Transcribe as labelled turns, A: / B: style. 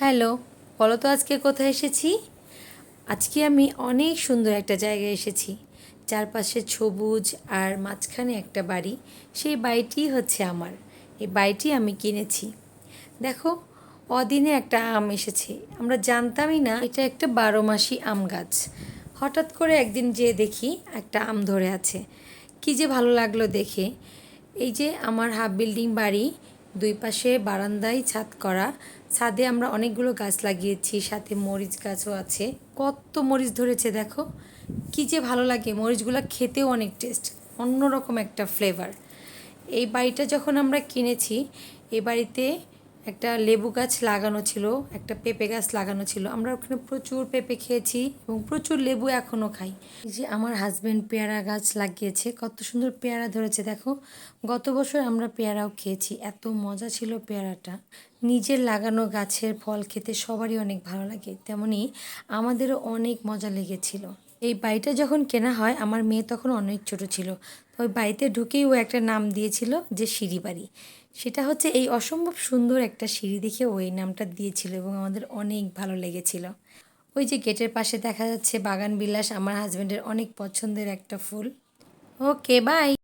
A: Hello, বলো তো আজকে কোথায় এসেছি? আজকে আমি অনেক সুন্দর একটা জায়গায় এসেছি। চারপাশে সবুজ আর মাঝখানে একটা বাড়ি, সেই বাড়িটি হচ্ছে আমার। এই বাড়িটি আমি কিনেছি। দেখো, অদিনে একটা আম এসেছে। আমরা জানতামই না এটা একটা বারো মাসি আম গাছ। হঠাৎ করে একদিন যেয়ে দেখি একটা আম ধরে আছে। কি যে ভালো লাগল দেখে। এই যে আমার হাফ বিল্ডিং বাড়ি দুই পাশে বারান্দায় ছাদ করা। ছাদে আমরা অনেকগুলো গাছ লাগিয়েছি, সাথে মরিচ গাছও আছে। কত মরিচ ধরেছে দেখো। কি যে ভালো লাগে, মরিচগুলো খেতেও অনেক টেস্ট অন্যরকম একটা ফ্লেভার এই বাড়িটা যখন আমরা কিনেছি এই বাড়িতে একটা লেবু গাছ লাগানো ছিল, একটা পেঁপে গাছ লাগানো ছিল। আমরা ওখানে প্রচুর পেঁপে খেয়েছি এবং প্রচুর লেবু এখনও খাই। এই যে আমার হাজব্যান্ড পেয়ারা গাছ লাগিয়েছে, কত সুন্দর পেয়ারা ধরেছে, দেখো। গত বছর আমরা পেয়ারাও খেয়েছি, এত মজা ছিল পেয়ারাটা। নিজের লাগানো গাছের ফল খেতে সবারই অনেক ভালো লাগে, তেমনি আমাদেরও অনেক মজা লেগেছিল। এই বাড়িটা যখন কেনা হয়, আমার মেয়ে তখন অনেক ছোট ছিল। ওই বাড়িতে ঢুকেই ও একটা নাম দিয়েছিল যে সিঁড়ি বাড়ি সেটা হচ্ছে এই অসম্ভব সুন্দর একটা সিঁড়ি দেখে ওই নামটা দিয়েছিল এবং আমাদের অনেক ভালো লেগেছিল। ওই যে গেটের পাশে দেখা যাচ্ছে বাগান বিলাস, আমার হাজব্যান্ডের অনেক পছন্দের একটা ফুল। Okay bye